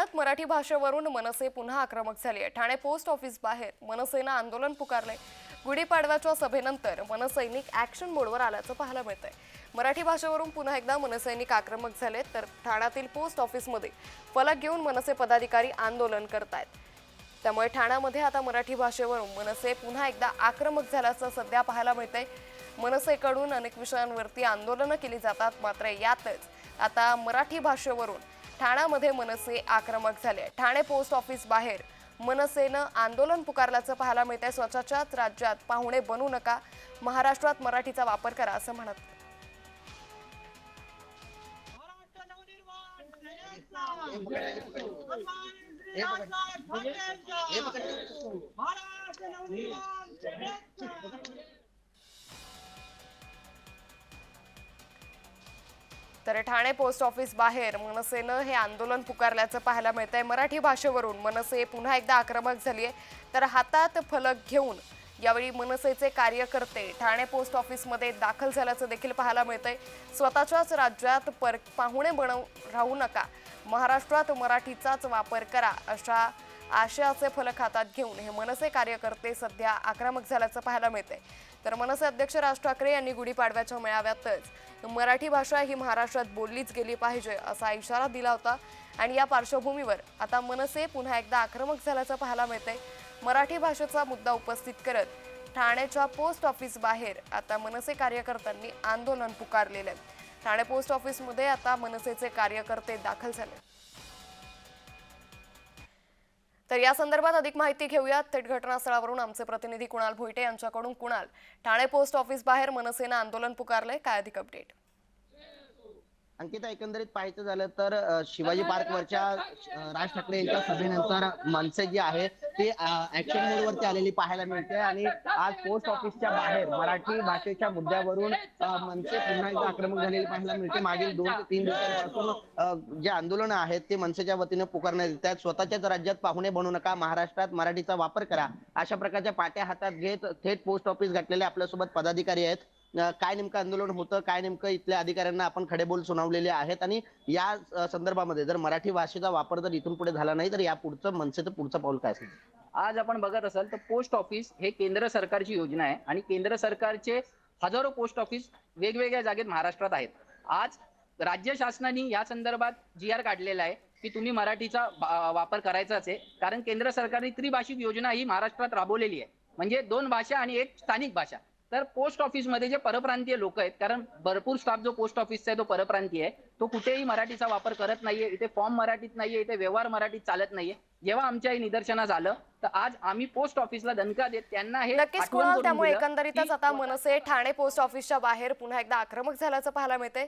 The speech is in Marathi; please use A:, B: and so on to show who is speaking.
A: ठाण्यात मराठी भाषेवरून मनसे पुन्हा आक्रमक झाली आहे ठाणे पोस्ट ऑफिस बाहेर मनसेनं आंदोलन पुकारले गुढीपाडव्याच्या सभेनंतर मनसैनिक ऍक्शन मोडवर आल्याचं पाहायला मिळतंय. मराठी भाषेवरून पुन्हा एकदा मनसैनिक आक्रमक झाले तर ठाण्यातील पोस्ट ऑफिसमध्ये फलक घेऊन मनसे पदाधिकारी आंदोलन करतायत. त्यामुळे ठाण्यामध्ये आता मराठी भाषेवरून मनसे पुन्हा एकदा आक्रमक झाल्याचं सध्या पाहायला मिळतंय. मनसेकडून अनेक विषयांवरती आंदोलनं केली जातात मात्र यातच आता मराठी भाषेवरून ठाण्यामध्ये मनसे आक्रमक झाले ठाणे पोस्ट ऑफिस बाहेर मनसेनं आंदोलन पुकारल्याचं पाहायला मिळतंय स्वतःच्याच राज्यात पाहुणे बनू नका महाराष्ट्रात मराठीचा वापर करा असं म्हणत
B: महाराष्ट्र
A: तर ठाणे पोस्ट ऑफिस बाहेर मनसेनं हे आंदोलन पुकारल्याचं पाहायला मिळतंय. मराठी भाषेवरून मनसे पुन्हा एकदा आक्रमक झाली आहे तर हातात फलक घेऊन यावेळी मनसेचे कार्यकर्ते ठाणे पोस्ट ऑफिसमध्ये दाखल झाल्याचं देखील पाहायला मिळतंय. स्वतःच्याच राज्यात पर पाहुणे बनव राहू नका. महाराष्ट्रात मराठीचाच वापर करा अशा आशयाचे फलक हातात घेऊन हे मनसे कार्यकर्ते सध्या आक्रमक झाल्याचं पाहायला मिळतंय. तर मनसे अध्यक्ष राज ठाकरे यांनी गुढीपाडव्याच्या मेळाव्यातच मराठी भाषा ही महाराष्ट्रात बोललीच गेली पाहिजे असा इशारा दिला होता. आणि या पार्श्वभूमीवर आता मनसे पुन्हा एकदा आक्रमक झाल्याचं पाहायला मिळतंय. मराठी भाषेचा मुद्दा उपस्थित करत ठाण्याच्या पोस्ट ऑफिस बाहेर आता मनसे कार्यकर्त्यांनी आंदोलन पुकारलेलं आहे. ठाणे पोस्ट ऑफिसमध्ये आता मनसेचे कार्यकर्ते दाखल झाले. तर या संदर्भात अधिक माहिती घेऊयात. थेट घटनास्थळावरून आमचे प्रतिनिधी कुणाल भोईटे यांच्याकडून कुणाल? ठाणे पोस्ट ऑफिस बाहेर मनसेनं आंदोलन पुकारलंय. काय अधिक अपडेट
C: अंकिता एकंदरीत पाहायचं झालं तर शिवाजी पार्कवरच्या अ, राज ठाकरे यांच्या सभेनंतर मनसे जी आहे ती ऍक्शन मोडवरती आलेली पाहायला मिळते आणि आज पोस्ट ऑफिसच्या बाहेर मराठी भाषेच्या मुद्द्यावरून मनसे पुन्हा एकदा आक्रमक झालेली पाहायला मिळते. मागील दोन ते तीन दिवसांपासून जे आंदोलन आहेत ते मनसेच्या वतीने पुकारण्यात येत आहेत. स्वतःच्याच राज्यात पाहुणे बनू नका महाराष्ट्रात मराठीचा वापर करा. अशा प्रकारच्या पाट्या हातात घेत थेट पोस्ट ऑफिस गाठलेले आपल्यासोबत पदाधिकारी आहेत. काय नेमकं आंदोलन होतं काय नेमकं इथल्या अधिकाऱ्यांना आपण खडेबोल सुनावलेले आहेत आणि या संदर्भामध्ये जर मराठी भाषेचा वापर जर इथून पुढे झाला नाही तर या पुढचं मनसेचं पुढचं पाऊल काय असेल?
D: आज आपण बघत असाल तर पोस्ट ऑफिस हे केंद्र सरकारची योजना आहे आणि केंद्र सरकारचे हजारो पोस्ट ऑफिस वेगवेगळ्या जागेत महाराष्ट्रात आहेत. आज राज्य शासनाने या संदर्भात जी आर काढलेला आहे की तुम्ही मराठीचा वापर करायचाच आहे. कारण केंद्र सरकारने त्रिभाषिक योजना ही महाराष्ट्रात राबवलेली आहे. म्हणजे दोन भाषा आणि एक स्थानिक भाषा. तर पोस्ट ऑफिसमध्ये जे परप्रांतीय लोक आहेत कारण भरपूर स्टाफ जो पोस्ट ऑफिसचा आहे तो परप्रांतीय आहे तो कुठेही मराठीचा वापर करत नाहीये इथे फॉर्म मराठीत नाहीये इथे व्यवहार मराठीत चालत नाहीये. जेव्हा आमच्या हे निदर्शनास आलं तर आज आम्ही पोस्ट ऑफिसला दणका देत त्यांना हे
A: नक्कीच कुणाल त्यामुळे एकंदरीतच आता मनसे ठाणे पोस्ट ऑफिसच्या बाहेर पुन्हा एकदा आक्रमक झाल्याचं पाहायला मिळतंय.